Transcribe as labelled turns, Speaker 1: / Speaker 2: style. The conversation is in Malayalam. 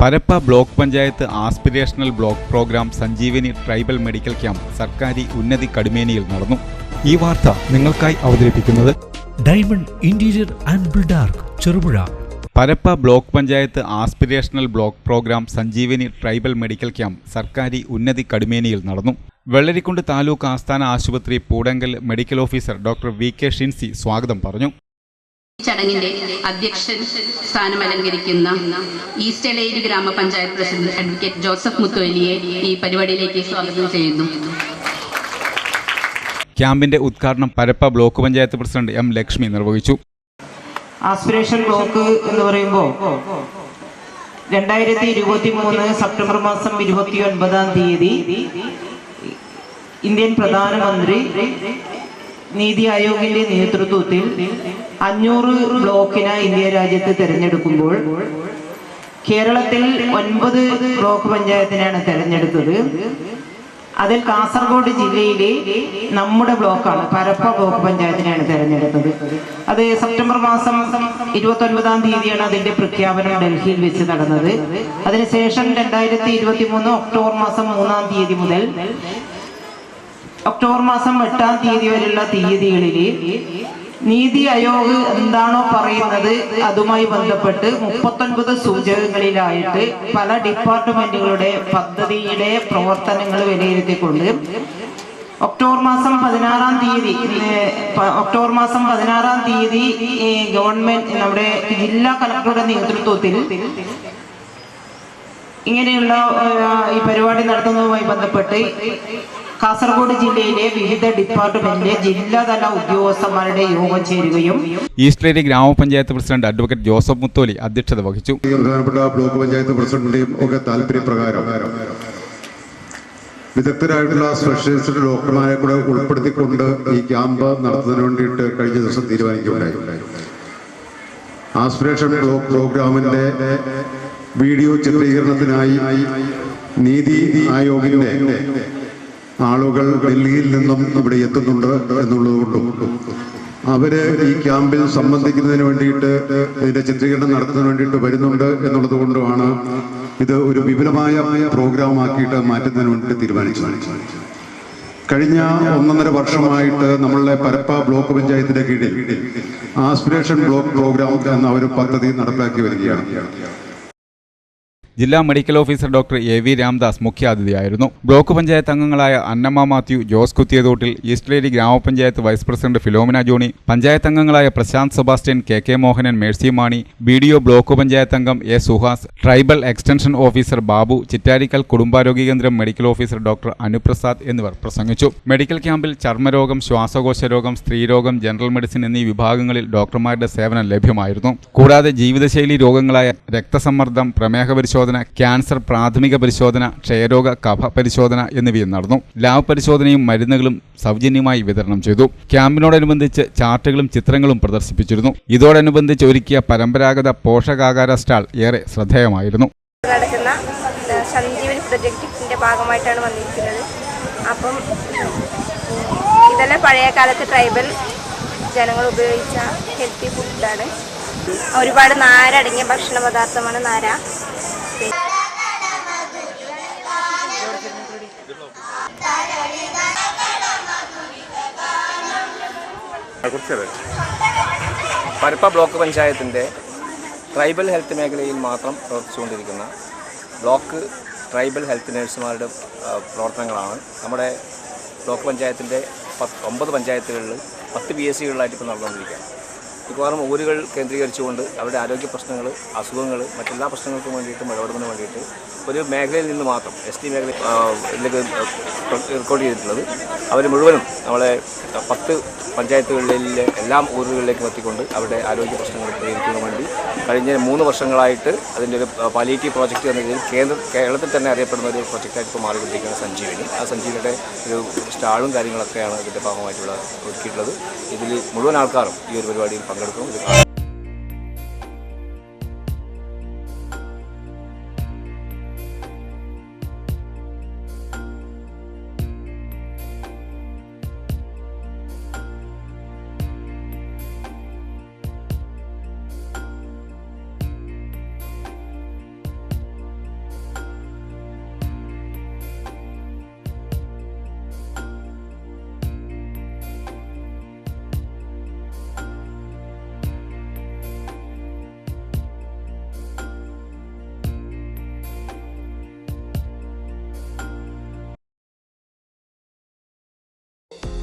Speaker 1: Parappa block panchayat aspirational block program Sanjeevani tribal medical camp Sarkari Unnathi കടുമേനിയിൽ നടന്നു. ഈ വാർത്ത നിങ്ങൾക്കായി അവതരിപ്പിക്കുന്നത്
Speaker 2: diamond interior and Buildark Cherupuzha.
Speaker 1: Parappa block panchayat aspirational block program Sanjeevani tribal medical camp Sarkari Unnathi കടുമേനിയിൽ നടന്നു. വെള്ളരിക്കുണ്ട് താലൂക്ക് ആസ്ഥാന ആശുപത്രി Poodankal medical officer doctor V K Shincy സ്വാഗതം പറഞ്ഞു.
Speaker 3: ചടങ്ങിന്റെ അധ്യക്ഷൻ സ്ഥാനം അലങ്കരിക്കുന്ന ഈസ്റ്റ് എലേരി ഗ്രാമപഞ്ചായത്ത് പ്രസിഡന്റ് അഡ്വക്കേറ്റ് ജോസഫ് മുത്തോലിയെ ഈ പരിപാടിയിലേക്ക് സ്വാഗതം ചെയ്യുന്നു.
Speaker 1: ക്യാമ്പിന്റെ ഉദ്ഘാടനം Parappa block panchayat president M Lakshmi നിർവഹിച്ചു.
Speaker 4: ആസ്പിറേഷൻ ബ്ലോക്ക് എന്ന് പറയുമ്പോൾ രണ്ടായിരത്തി ഇരുപത്തി മൂന്ന് സെപ്റ്റംബർ മാസം ഇരുപത്തി ഒൻപതാം തീയതി ഇന്ത്യൻ പ്രധാനമന്ത്രി നീതി ആയോഗിന്റെ നേതൃത്വത്തിൽ അഞ്ഞൂറ് ബ്ലോക്കിനായി ഇന്ത്യ രാജ്യത്ത് തിരഞ്ഞെടുക്കുമ്പോൾ കേരളത്തിൽ ഒൻപത് ബ്ലോക്ക് പഞ്ചായത്തിനാണ് തിരഞ്ഞെടുത്തത്. അതിൽ കാസർഗോഡ് ജില്ലയിലെ നമ്മുടെ ബ്ലോക്കാണ് പരപ്പ ബ്ലോക്ക് പഞ്ചായത്തിനാണ് തെരഞ്ഞെടുത്തത്. അത് സെപ്റ്റംബർ മാസം ഇരുപത്തി ഒൻപതാം തീയതിയാണ് അതിന്റെ പ്രഖ്യാപനം ഡൽഹിയിൽ വെച്ച് നടന്നത്. അതിനുശേഷം രണ്ടായിരത്തി ഇരുപത്തി മൂന്ന് ഒക്ടോബർ മാസം മൂന്നാം തീയതി മുതൽ ഒക്ടോബർ മാസം എട്ടാം തീയതി വരെയുള്ള തീയതികളിൽ നീതി ആയോഗ് എന്താണോ പറയുന്നത് അതുമായി ബന്ധപ്പെട്ട് മുപ്പത്തൊൻപത് സൂചകങ്ങളിലായിട്ട് പല ഡിപ്പാർട്ട്മെന്റുകളുടെ പദ്ധതിയുടെ പ്രവർത്തനങ്ങൾ വിലയിരുത്തിക്കൊണ്ട് ഒക്ടോബർ മാസം പതിനാറാം തീയതി ഒക്ടോബർ മാസം പതിനാറാം തീയതി ഗവൺമെന്റ് നമ്മുടെ ജില്ലാ കളക്ടറുടെ നേതൃത്വത്തിൽ ഇങ്ങനെയുള്ള ഈ പരിപാടി നടത്തുന്നതുമായി ബന്ധപ്പെട്ട് കാസർഗോഡ് ജില്ലയിലെ വിവിധ ഡിപ്പാർട്ട്മെന്റ് ജില്ലാതല ഉദ്യോഗസ്ഥന്മാരുടെ യോഗം ചേരുകയും
Speaker 1: ഈസ്റ്റ്ലേരി ഗ്രാമപഞ്ചായത്ത് പ്രസിഡന്റ് അഡ്വക്കേറ്റ് ജോസഫ് മുത്തോലി അധ്യക്ഷത വഹിച്ചു.
Speaker 5: പ്രധാനപ്പെട്ട ബ്ലോക്ക് പഞ്ചായത്ത് പ്രസിഡന്റിന്റെയും ഒക്കെ താല്പര്യപ്രകാരം വിദഗ്ധരായിട്ടുള്ള സ്പെഷ്യലിസ്റ്റ് ഡോക്ടർമാരെ കൂടെ ഉൾപ്പെടുത്തിക്കൊണ്ട് ഈ ക്യാമ്പ് നടത്തുന്നതിന് വേണ്ടിയിട്ട് കഴിഞ്ഞ ദിവസം തീരുമാനിക്കുകയുണ്ടായി. ആസ്പിറേഷൻ ബ്ലോക്ക് പ്രോഗ്രാമിന്റെ വീഡിയോ ചിത്രീകരണത്തിനായി നീതി ആയോഗിന്റെ ആളുകൾ ഡൽഹിയിൽ നിന്നും ഇവിടെ എത്തുന്നുണ്ട് എന്നുള്ളതുകൊണ്ടും അവർ ഈ ക്യാമ്പിൽ സംബന്ധിക്കുന്നതിന് വേണ്ടിയിട്ട് ഇതിന്റെ ചിത്രീകരണം നടത്തുന്നതിന് വേണ്ടിയിട്ട് വരുന്നുണ്ട് എന്നുള്ളത് കൊണ്ടുമാണ് ഇത് ഒരു വിപുലമായ പ്രോഗ്രാം ആക്കിയിട്ട് മാറ്റുന്നതിന് വേണ്ടി തീരുമാനിച്ചു കഴിഞ്ഞ ഒന്നൊന്നര വർഷമായിട്ട് നമ്മളുടെ പരപ്പ ബ്ലോക്ക് പഞ്ചായത്തിന്റെ കീഴിൽ ആസ്പിറേഷൻ ബ്ലോക്ക് പ്രോഗ്രാം എന്ന ഒരു പദ്ധതി നടപ്പിലാക്കി വരികയാണ്.
Speaker 1: ജില്ലാ medical officer doctor A V Ramdas മുഖ്യാതിഥിയായിരുന്നു. Block panchayat അംഗങ്ങളായ അന്നമ്മ മാത്യു ജോസ് കുത്തിയതോട്ടിൽ ഈസ്റ്റ്ലേരി ഗ്രാമപഞ്ചായത്ത് vice president Philomina Johnny panchayat അംഗങ്ങളായ Prashanth Sebastian K K Mohanan Mercy Mani B D O block panchayat അംഗം A Suhas tribal extension officer Babu Chittarikkal കുടുംബാരോഗ്യ കേന്ദ്രം മെഡിക്കൽ ഓഫീസർ ഡോക്ടർ അനുപ്രസാദ് എന്നിവർ പ്രസംഗിച്ചു. മെഡിക്കൽ ക്യാമ്പിൽ ചർമ്മരോഗം ശ്വാസകോശ രോഗം സ്ത്രീരോഗം ജനറൽ മെഡിസിൻ എന്നീ വിഭാഗങ്ങളിൽ ഡോക്ടർമാരുടെ സേവനം ലഭ്യമായിരുന്നു. കൂടാതെ ജീവിതശൈലി രോഗങ്ങളായ രക്തസമ്മർദ്ദം പ്രമേഹ പരിശോധന ക്യാൻസർ പ്രാഥമിക പരിശോധന ക്ഷയരോഗ കഫ പരിശോധന എന്നിവയും നടന്നു. ലാബ് പരിശോധനയും മരുന്നുകളും സൗജന്യമായി വിതരണം ചെയ്തു. ക്യാമ്പിനോടനുബന്ധിച്ച് ചാർട്ടുകളും ചിത്രങ്ങളും പ്രദർശിപ്പിച്ചിരുന്നു. ഇതോടനുബന്ധിച്ച് ഒരുക്കിയ പരമ്പരാഗത പോഷകാഹാര സ്റ്റാൾ ഏറെ ശ്രദ്ധേയമായിരുന്നു.
Speaker 6: ഭാഗമായിട്ടാണ് വന്നിരിക്കുന്നത്. അപ്പം ഇതെല്ലാം പഴയ കാലത്ത് ട്രൈബൽ ജനങ്ങൾ ഉപയോഗിച്ച ഹെൽത്തി ഫുഡാണ്. ഒരുപാട് നാരടങ്ങിയ ഭക്ഷണ പദാർത്ഥമാണ് നാര.
Speaker 7: പരപ്പ ബ്ലോക്ക് പഞ്ചായത്തിന്റെ ട്രൈബൽ ഹെൽത്ത് മേഖലയിൽ മാത്രം പ്രവർത്തിച്ചുകൊണ്ടിരിക്കുന്ന ബ്ലോക്ക് ട്രൈബൽ ഹെൽത്ത് നഴ്സുമാരുടെ പ്രവർത്തനങ്ങളാണ്. നമ്മുടെ ബ്ലോക്ക് പഞ്ചായത്തിന്റെ പത്ത് ഒമ്പത് പഞ്ചായത്തുകളിൽ പത്ത് പി എസ് സികളിലായിട്ട് ഇപ്പോൾ നടന്നുകൊണ്ടിരിക്കുകയാണ്. മിക്കവാറും ഊരുകൾ കേന്ദ്രീകരിച്ചുകൊണ്ട് അവരുടെ ആരോഗ്യ പ്രശ്നങ്ങൾ അസുഖങ്ങൾ മറ്റെല്ലാ പ്രശ്നങ്ങൾക്കും വേണ്ടിയിട്ടും ഇടപെടുന്നതിന് വേണ്ടിയിട്ട് ഒരു മേഖലയിൽ നിന്ന് മാത്രം എസ് ടി മേഖല റെക്കോർഡ് ചെയ്തിട്ടുള്ളത്. അവർ മുഴുവനും നമ്മളെ പത്ത് പഞ്ചായത്തുകളിലെ എല്ലാ ഊരുകളിലേക്കും എത്തിക്കൊണ്ട് അവരുടെ ആരോഗ്യ പ്രശ്നങ്ങൾ പരിഹരിക്കുന്നതിന് വേണ്ടി കഴിഞ്ഞ മൂന്ന് വർഷങ്ങളായിട്ട് അതിന്റെ ഒരു പാലിയേറ്റീവ് പ്രോജക്റ്റ് എന്ന രീതിയിൽ കേന്ദ്ര കേരളത്തിൽ തന്നെ അറിയപ്പെടുന്ന ഒരു പ്രോജക്റ്റായിട്ട് ഇപ്പോൾ മാറിക്കൊണ്ടിരിക്കുന്ന സഞ്ജീവനി. ആ സഞ്ജീവനിയുടെ ഒരു സ്റ്റാളും കാര്യങ്ങളൊക്കെയാണ് ഇതിന്റെ ഭാഗമായിട്ടുള്ള ഒരുക്കിയിട്ടുള്ളത്. ഇതിൽ മുഴുവൻ ആൾക്കാരും ഈ ഒരു പരിപാടിയിൽ പങ്കെടുക്കും. ഇത് കാണാൻ